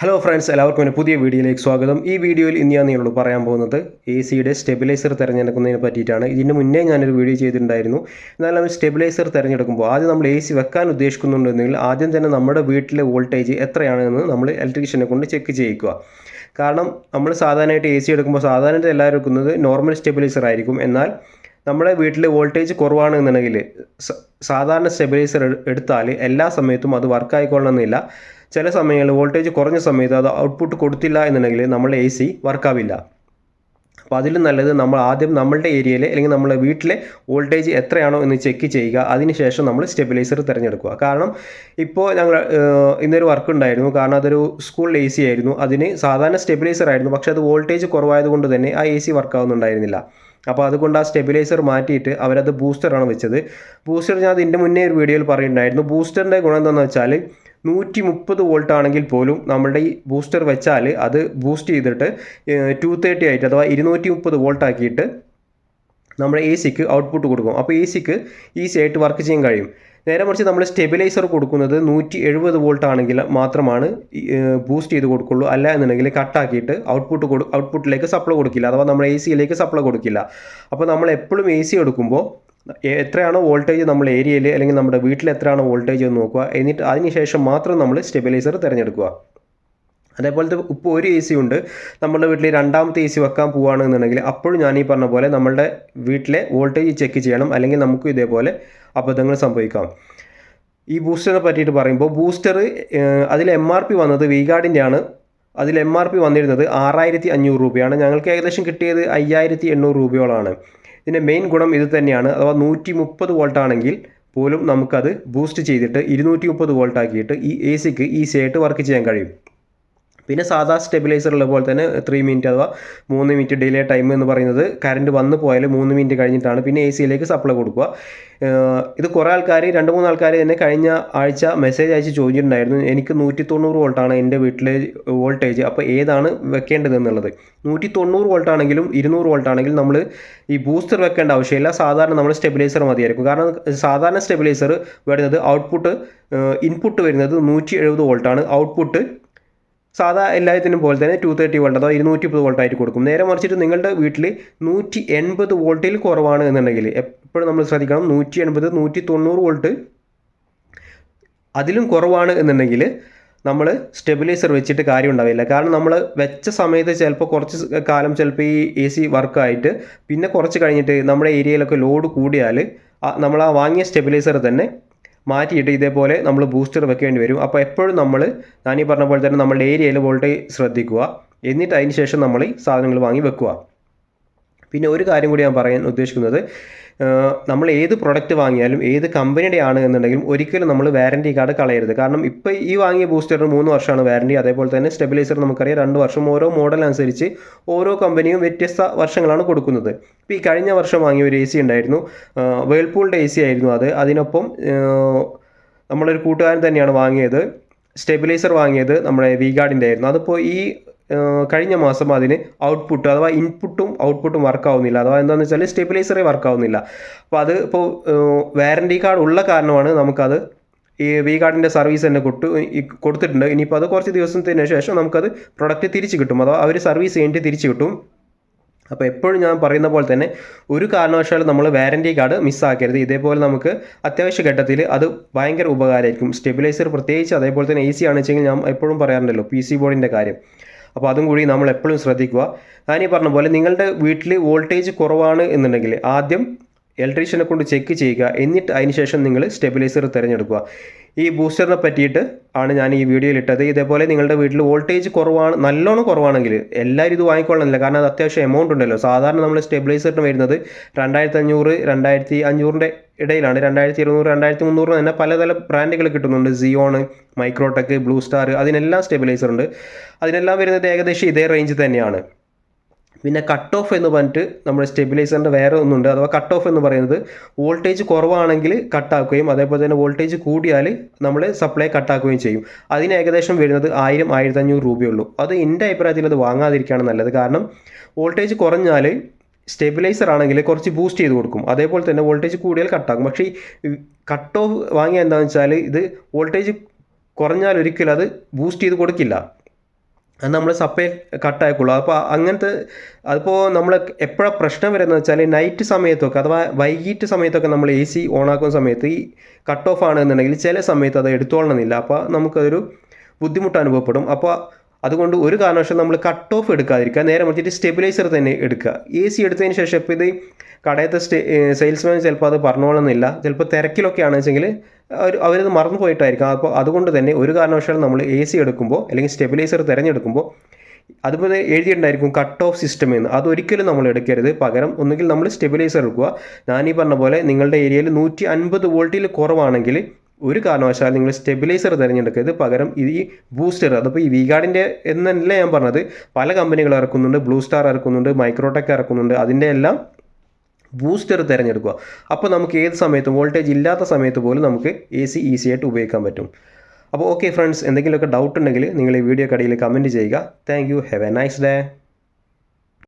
Hello friends എല്ലാവർക്കും എന്റെ പുതിയ വീഡിയോയിലേക്ക് സ്വാഗതം. ഈ വീഡിയോയിൽ ഇന്ന് ഞാൻ നിങ്ങളോട് പറയാൻ പോകുന്നത് എ സിയുടെ സ്റ്റെബിലൈസർ തിരഞ്ഞെടുക്കുന്നതിനെ പറ്റിയിട്ടാണ്. ഇതിന് മുന്നേ ഞാനൊരു വീഡിയോ ചെയ്തിട്ടുണ്ടായിരുന്നു. എന്നാൽ നമ്മൾ സ്റ്റെബിലൈസർ തിരഞ്ഞെടുക്കുമ്പോൾ ആദ്യം നമ്മൾ എ സി വെക്കാൻ ഉദ്ദേശിക്കുന്നുണ്ടെങ്കിൽ ആദ്യം തന്നെ നമ്മുടെ വീട്ടിലെ വോൾട്ടേജ് എത്രയാണെന്ന് നമ്മൾ ഇലക്ട്രീഷ്യനെ കൊണ്ട് ചെക്ക് ചെയ്യിക്കുക. കാരണം നമ്മൾ സാധാരണയായിട്ട് എ സി എടുക്കുമ്പോൾ സാധാരണ എല്ലാവരും എടുക്കുന്നത് നോർമൽ സ്റ്റെബിലൈസർ ആയിരിക്കും. എന്നാൽ നമ്മുടെ വീട്ടിലെ വോൾട്ടേജ് കുറവാണെന്നുണ്ടെങ്കിൽ സാധാരണ സ്റ്റെബിലൈസർ എടുത്താൽ എല്ലാ സമയത്തും അത് വർക്ക് ആയിക്കൊള്ളണമെന്നില്ല. ചില സമയങ്ങളിൽ വോൾട്ടേജ് കുറഞ്ഞ സമയത്ത് അത് ഔട്ട്പുട്ട് കൊടുത്തില്ല എന്നുണ്ടെങ്കിൽ നമ്മുടെ എ സി വർക്കാവില്ല. അപ്പോൾ അതിലും നല്ലത് നമ്മൾ ആദ്യം നമ്മളുടെ ഏരിയയിൽ അല്ലെങ്കിൽ നമ്മുടെ വീട്ടിലെ വോൾട്ടേജ് എത്രയാണോ എന്ന് ചെക്ക് ചെയ്യുക. അതിനുശേഷം നമ്മൾ സ്റ്റെബിലൈസർ തിരഞ്ഞെടുക്കുക. കാരണം ഇപ്പോൾ ഞങ്ങൾ ഇന്നൊരു വർക്ക് ഉണ്ടായിരുന്നു. കാരണം അതൊരു സ്കൂൾ എ സി ആയിരുന്നു. അതിന് സാധാരണ സ്റ്റെബിലൈസർ ആയിരുന്നു. പക്ഷേ അത് വോൾട്ടേജ് കുറവായതുകൊണ്ട് തന്നെ ആ എ സി വർക്കാവുന്നുണ്ടായിരുന്നില്ല അപ്പോൾ അതുകൊണ്ട് ആ സ്റ്റെബിലൈസർ മാറ്റിയിട്ട് അവരത് ബൂസ്റ്ററാണ് വെച്ചത്. ബൂസ്റ്റർ ഞാൻ അതിന്റെ മുന്നേ ഒരു വീഡിയോയിൽ പറയുന്നുണ്ടായിരുന്നു. ബൂസ്റ്ററിന്റെ ഗുണം എന്താണെന്ന് വെച്ചാൽ നൂറ്റി മുപ്പത് വോൾട്ട് ആണെങ്കിൽ പോലും നമ്മുടെ ഈ ബൂസ്റ്റർ വെച്ചാൽ അത് ബൂസ്റ്റ് ചെയ്തിട്ട് ടു തേർട്ടി ആയിട്ട് അഥവാ ഇരുന്നൂറ്റി മുപ്പത് വോൾട്ട് ആക്കിയിട്ട് നമ്മുടെ എ സിക്ക് ഔട്ട്പുട്ട് കൊടുക്കും. അപ്പോൾ എ സിക്ക് ഈസി ആയിട്ട് വർക്ക് ചെയ്യാൻ കഴിയും. നേരെ മറിച്ച് നമ്മൾ സ്റ്റെബിലൈസർ കൊടുക്കുന്നത് നൂറ്റി എഴുപത് വോൾട്ട് ആണെങ്കിൽ മാത്രമാണ് ബൂസ്റ്റ് ചെയ്ത് കൊടുക്കുള്ളൂ. അല്ല എന്നുണ്ടെങ്കിൽ കട്ടാക്കിയിട്ട് ഔട്ട്പുട്ട് കൊടു ഔട്ട്പുട്ടിലേക്ക് സപ്ലൈ കൊടുക്കില്ല. അഥവാ നമ്മൾ എ സിയിലേക്ക് സപ്ലൈ കൊടുക്കില്ല. അപ്പോൾ നമ്മൾ എപ്പോഴും എ സി എടുക്കുമ്പോൾ എത്രയാണോ വോൾട്ടേജ് നമ്മൾ ഏരിയയിൽ അല്ലെങ്കിൽ നമ്മുടെ വീട്ടിൽ എത്രയാണോ വോൾട്ടേജ് എന്ന് നോക്കുക. എന്നിട്ട് അതിനുശേഷം മാത്രം നമ്മൾ സ്റ്റെബിലൈസർ തിരഞ്ഞെടുക്കുക. അതേപോലത്തെ ഇപ്പോൾ ഒരു എ സി ഉണ്ട്. നമ്മുടെ വീട്ടിൽ രണ്ടാമത്തെ എ സി വെക്കാൻ പോവുകയാണെന്നുണ്ടെങ്കിൽ അപ്പോഴും ഞാൻ ഈ പറഞ്ഞ പോലെ നമ്മളുടെ വീട്ടിലെ വോൾട്ടേജ് ചെക്ക് ചെയ്യണം. അല്ലെങ്കിൽ നമുക്ക് ഇതേപോലെ അബദ്ധങ്ങൾ സംഭവിക്കാം. ഈ ബൂസ്റ്ററിനെ പറ്റിയിട്ട് പറയുമ്പോൾ ബൂസ്റ്റർ അതിൽ എം ആർ പി വന്നത് വീഗാർഡിന്റെ ആണ് അതിൽ എം ആർ പി വന്നിരുന്നത് ആറായിരത്തി അഞ്ഞൂറ് രൂപയാണ്. ഞങ്ങൾക്ക് ഏകദേശം കിട്ടിയത് അയ്യായിരത്തി എണ്ണൂറ് രൂപയോളാണ് ഇതിന്റെ മെയിൻ ഗുണം ഇത് തന്നെയാണ്. അഥവാ നൂറ്റി മുപ്പത് വോൾട്ട് ആണെങ്കിൽ പോലും നമുക്കത് ബൂസ്റ്റ് ചെയ്തിട്ട് ഇരുന്നൂറ്റി മുപ്പത് വോൾട്ട് ആക്കിയിട്ട് ഈ എ സിക്ക് ഈസി ആയിട്ട് വർക്ക് ചെയ്യാൻ കഴിയും. പിന്നെ സാധാ സ്റ്റെബിലൈസറുള്ള പോലെ തന്നെ ത്രീ മിനിറ്റ് അഥവാ മൂന്ന് മിനിറ്റ് ഡിലേ ടൈം എന്ന് പറയുന്നത് കറണ്ട് വന്ന് പോയാൽ മൂന്ന് മിനിറ്റ് കഴിഞ്ഞിട്ടാണ് പിന്നെ എ സിയിലേക്ക് സപ്ലൈ കൊടുക്കുക. ഇത് കുറേ ആൾക്കാർ രണ്ട് മൂന്ന് ആൾക്കാർ തന്നെ കഴിഞ്ഞ ആഴ്ച മെസ്സേജ് അയച്ച് ചോദിച്ചിട്ടുണ്ടായിരുന്നു. എനിക്ക് നൂറ്റി തൊണ്ണൂറ് വോൾട്ടാണ് എന്റെ വീട്ടിലെ വോൾട്ടേജ് അപ്പോൾ ഏതാണ് വെക്കേണ്ടത് എന്നുള്ളത് നൂറ്റി തൊണ്ണൂറ് വോൾട്ട് ആണെങ്കിലും ഇരുന്നൂറ് വോൾട്ട് ആണെങ്കിലും നമ്മൾ ഈ ബൂസ്റ്റർ വെക്കേണ്ട ആവശ്യമില്ല. സാധാരണ നമ്മൾ സ്റ്റെബിലൈസർ മതിയായിരിക്കും. കാരണം സാധാരണ സ്റ്റെബിലൈസർ വരുന്നത് ഔട്ട്പുട്ട് ഇൻപുട്ട് വരുന്നത് നൂറ്റി എഴുപത് വോൾട്ടാണ് ഔട്ട്പുട്ട് സാധാ എല്ലാത്തിനും പോലെ തന്നെ ടു തേർട്ടി വോൾട്ട് അഥവാ ഇരുന്നൂറ്റി മുപ്പത് വോൾട്ട് ആയിട്ട് കൊടുക്കും. നേരെ മറിച്ചിട്ട് നിങ്ങളുടെ വീട്ടിൽ നൂറ്റി എൺപത് വോൾട്ടിൽ കുറവാണ് എന്നുണ്ടെങ്കിൽ എപ്പോഴും നമ്മൾ ശ്രദ്ധിക്കണം നൂറ്റി എൺപത് നൂറ്റി തൊണ്ണൂറ് വോൾട്ട് അതിലും കുറവാണ് എന്നുണ്ടെങ്കിൽ നമ്മൾ സ്റ്റെബിലൈസർ വെച്ചിട്ട് കാര്യം ഉണ്ടാവില്ല. കാരണം നമ്മൾ വെച്ച സമയത്ത് ചിലപ്പോൾ കുറച്ച് കാലം ചിലപ്പോൾ ഈ എ സി വർക്കായിട്ട് പിന്നെ കുറച്ച് കഴിഞ്ഞിട്ട് നമ്മുടെ ഏരിയയിലൊക്കെ ലോഡ് കൂടിയാൽ നമ്മൾ ആ വാങ്ങിയ സ്റ്റെബിലൈസർ തന്നെ മാറ്റിയിട്ട് ഇതേപോലെ നമ്മൾ ബൂസ്റ്റർ വെക്കേണ്ടി വരും. അപ്പോൾ എപ്പോഴും നമ്മൾ ഞാനീ പറഞ്ഞ പോലെ തന്നെ നമ്മളുടെ ഏരിയയിൽ വോൾട്ടേജ് ശ്രദ്ധിക്കുക. എന്നിട്ട് അതിന് ശേഷം നമ്മൾ ഈ സാധനങ്ങൾ വാങ്ങി വെക്കുക. പിന്നെ ഒരു കാര്യം കൂടി ഞാൻ പറയാൻ ഉദ്ദേശിക്കുന്നത് നമ്മൾ ഏത് പ്രൊഡക്റ്റ് വാങ്ങിയാലും ഏത് കമ്പനിയുടെ ആണ് എന്നുണ്ടെങ്കിലും ഒരിക്കലും നമ്മൾ വാറന്റി കാർഡ് കളയരുത്. കാരണം ഇപ്പോൾ ഈ വാങ്ങിയ ബൂസ്റ്ററിന് മൂന്ന് വർഷമാണ് വാറന്റി അതേപോലെ തന്നെ സ്റ്റെബിലൈസർ നമുക്കറിയാം. രണ്ട് വർഷം ഓരോ മോഡൽ അനുസരിച്ച് ഓരോ കമ്പനിയും വ്യത്യസ്ത വർഷങ്ങളാണ് കൊടുക്കുന്നത്. ഇപ്പോൾ ഈ കഴിഞ്ഞ വർഷം വാങ്ങിയ ഒരു എ സി ഉണ്ടായിരുന്നു. വേൾപൂളിന്റെ എ സി ആയിരുന്നു അത്. അതിനൊപ്പം നമ്മളൊരു കൂട്ടുകാരൻ തന്നെയാണ് വാങ്ങിയത്. സ്റ്റെബിലൈസർ വാങ്ങിയത് നമ്മുടെ വി ഗാർഡിന്റെ ആയിരുന്നു. അതിപ്പോൾ ഈ കഴിഞ്ഞ മാസം അതിന് ഔട്ട്പുട്ട് അഥവാ ഇൻപുട്ടും ഔട്ട്പുട്ടും വർക്ക് ആവുന്നില്ല. അഥവാ എന്താണെന്ന് വെച്ചാൽ സ്റ്റെബിലൈസറേ വർക്ക് ആവുന്നില്ല. അപ്പോൾ അത് ഇപ്പോൾ വാറന്റി കാർഡ് ഉള്ള കാരണമാണ് നമുക്കത് ഈ വി കാർഡിന്റെ സർവീസ് തന്നെ കൊട്ടു ഈ കൊടുത്തിട്ടുണ്ട്. ഇനിയിപ്പോൾ അത് കുറച്ച് ദിവസത്തിന് ശേഷം നമുക്കത് പ്രൊഡക്റ്റ് തിരിച്ചു കിട്ടും. അഥവാ അവർ സർവീസ് കഴിഞ്ഞിട്ട് തിരിച്ചു കിട്ടും. അപ്പോൾ എപ്പോഴും ഞാൻ പറയുന്ന പോലെ തന്നെ ഒരു കാരണവശാലും നമ്മൾ വാറന്റി കാർഡ് മിസ്സാക്കരുത് ഇതേപോലെ നമുക്ക് അത്യാവശ്യ ഘട്ടത്തിൽ അത് ഭയങ്കര ഉപകാരമായിരിക്കും. സ്റ്റെബിലൈസർ പ്രത്യേകിച്ച് അതേപോലെ തന്നെ എ സി ആണെന്ന് വെച്ചെങ്കിൽ ഞാൻ എപ്പോഴും പറയാറുണ്ടല്ലോ പി സി ബോർഡിന്റെ കാര്യം. അപ്പോൾ അതും കൂടി നമ്മൾ എപ്പോഴും ശ്രദ്ധിക്കുക. ഞാനീ പറഞ്ഞ പോലെ നിങ്ങളുടെ വീട്ടിൽ വോൾട്ടേജ് കുറവാണ് എന്നുണ്ടെങ്കിൽ ആദ്യം ഇലക്ട്രീഷ്യനെ കൊണ്ട് ചെക്ക് ചെയ്യുക. എന്നിട്ട് അതിനുശേഷം നിങ്ങൾ സ്റ്റെബിലൈസർ തിരഞ്ഞെടുക്കുക. ഈ ബൂസ്റ്ററിനെ പറ്റിയിട്ട് ആണ് ഞാൻ ഈ വീഡിയോയിൽ ഇട്ടത്. ഇതേപോലെ നിങ്ങളുടെ വീട്ടിൽ വോൾട്ടേജ് കുറവാണ് നല്ലോണം കുറവാണെങ്കിൽ എല്ലാവരും ഇത് വാങ്ങിക്കൊള്ളണമെന്നില്ല കാരണം അത് അത്യാവശ്യം എമൗണ്ട് ഉണ്ടല്ലോ. സാധാരണ നമ്മൾ സ്റ്റെബിലൈസറിന് വരുന്നത് രണ്ടായിരത്തി അഞ്ഞൂറ് രണ്ടായിരത്തി അഞ്ഞൂറിന്റെ ഇടയിലാണ്. രണ്ടായിരത്തി ഇരുന്നൂറ് രണ്ടായിരത്തി മുന്നൂറ് തന്നെ പലതല ബ്രാൻഡുകൾ കിട്ടുന്നുണ്ട്. സിയോണ് മൈക്രോടെക് ബ്ലൂ സ്റ്റാർ അതിനെല്ലാം സ്റ്റെബിലൈസർ ഉണ്ട്. അതിനെല്ലാം വരുന്നത് ഏകദേശം ഇതേ റേഞ്ച് തന്നെയാണ്. പിന്നെ കട്ട് ഓഫ് എന്ന് പറഞ്ഞിട്ട് നമ്മുടെ സ്റ്റെബിലൈസറിന്റെ വേറെ ഒന്നുണ്ട്. അഥവാ കട്ട് ഓഫ് എന്ന് പറയുന്നത് വോൾട്ടേജ് കുറവാണെങ്കിൽ കട്ടാക്കുകയും അതേപോലെ തന്നെ വോൾട്ടേജ് കൂടിയാൽ നമ്മൾ സപ്ലൈ കട്ടാക്കുകയും ചെയ്യും. അതിന് ഏകദേശം വരുന്നത് ആയിരം ആയിരത്തി അഞ്ഞൂറ് രൂപയുള്ളൂ. അത് എന്റെ അഭിപ്രായത്തിൽ അത് വാങ്ങാതിരിക്കുകയാണ് നല്ലത്. കാരണം വോൾട്ടേജ് കുറഞ്ഞാൽ സ്റ്റെബിലൈസർ ആണെങ്കിൽ കുറച്ച് ബൂസ്റ്റ് ചെയ്ത് കൊടുക്കും. അതേപോലെ തന്നെ വോൾട്ടേജ് കൂടിയാൽ കട്ടാക്കും പക്ഷേ കട്ട് ഓഫ് വാങ്ങിയാൽ എന്താണെന്ന് വെച്ചാൽ ഇത് വോൾട്ടേജ് കുറഞ്ഞാൽ ഒരിക്കലും അത് ബൂസ്റ്റ് ചെയ്ത് കൊടുക്കില്ല. അത് നമ്മൾ സപ്ലൈ കട്ടായിക്കുള്ളൂ അപ്പോൾ അങ്ങനത്തെ അതിപ്പോൾ നമ്മൾ എപ്പോഴാണ് പ്രശ്നം വരുന്നത് വെച്ചാൽ നൈറ്റ് സമയത്തൊക്കെ അഥവാ വൈകിട്ട് സമയത്തൊക്കെ നമ്മൾ എ സി ഓണാക്കുന്ന സമയത്ത് ഈ കട്ട് ഓഫ് ആണെന്നുണ്ടെങ്കിൽ ചില സമയത്ത് അത് എടുത്തോളണമെന്നില്ല. അപ്പോൾ നമുക്കതൊരു ബുദ്ധിമുട്ട് അനുഭവപ്പെടും. അപ്പോൾ അതുകൊണ്ട് ഒരു കാരണവശാലും നമ്മൾ കട്ട് ഓഫ് എടുക്കാതിരിക്കുക. നേരെ മറിച്ചിട്ട് സ്റ്റെബിലൈസർ തന്നെ എടുക്കുക. എ സി എടുത്തതിന് ശേഷം ഇപ്പോൾ ഇത് കടയത്തെ സ്റ്റേ സെയിൽസ്മാൻ ചിലപ്പോൾ അത് പറഞ്ഞോളണമെന്നില്ല. ചിലപ്പോൾ തിരക്കിലൊക്കെ ആണെന്ന് വെച്ചെങ്കിൽ അവർ അവരത് മറന്നു പോയിട്ടായിരിക്കും. അപ്പോൾ അതുകൊണ്ട് തന്നെ ഒരു കാരണവശാലും നമ്മൾ എ സി എടുക്കുമ്പോൾ അല്ലെങ്കിൽ സ്റ്റെബിലൈസർ തിരഞ്ഞെടുക്കുമ്പോൾ അതുപോലെ എഴുതിയിട്ടുണ്ടായിരിക്കും കട്ട് ഓഫ് സിസ്റ്റം എന്ന്. അതൊരിക്കലും നമ്മൾ എടുക്കരുത്. പകരം ഒന്നുകിൽ നമ്മൾ സ്റ്റെബിലൈസർ എടുക്കുക. ഞാനീ പറഞ്ഞ പോലെ നിങ്ങളുടെ ഏരിയയിൽ നൂറ്റി അൻപത് വോൾട്ടിൽ കുറവാണെങ്കിൽ ഒരു കാരണവശാലും നിങ്ങൾ സ്റ്റെബിലൈസർ തിരഞ്ഞെടുക്കരുത്. പകരം ഇത് ഈ ബൂസ്റ്റർ അതിപ്പോൾ ഈ വിഗാർഡിന്റെ എന്നല്ല ഞാൻ പറഞ്ഞത്. പല കമ്പനികൾ ഇറക്കുന്നുണ്ട്. Blue star ഇറക്കുന്നുണ്ട്. മൈക്രോടെക് ഇറക്കുന്നുണ്ട്. അതിന്റെ എല്ലാം ബൂസ്റ്റർ തിരഞ്ഞെടുക്കുക. അപ്പോൾ നമുക്ക് ഏത് സമയത്തും വോൾട്ടേജ് ഇല്ലാത്ത സമയത്ത് പോലും നമുക്ക് എ സി ഈസി ആയിട്ട് ഉപയോഗിക്കാൻ പറ്റും. അപ്പോൾ ഓക്കെ ഫ്രണ്ട്സ് എന്തെങ്കിലുമൊക്കെ ഡൗട്ട് ഉണ്ടെങ്കിൽ നിങ്ങൾ ഈ വീഡിയോ കടയിൽ കമന്റ് ചെയ്യുക. Thank you have a nice day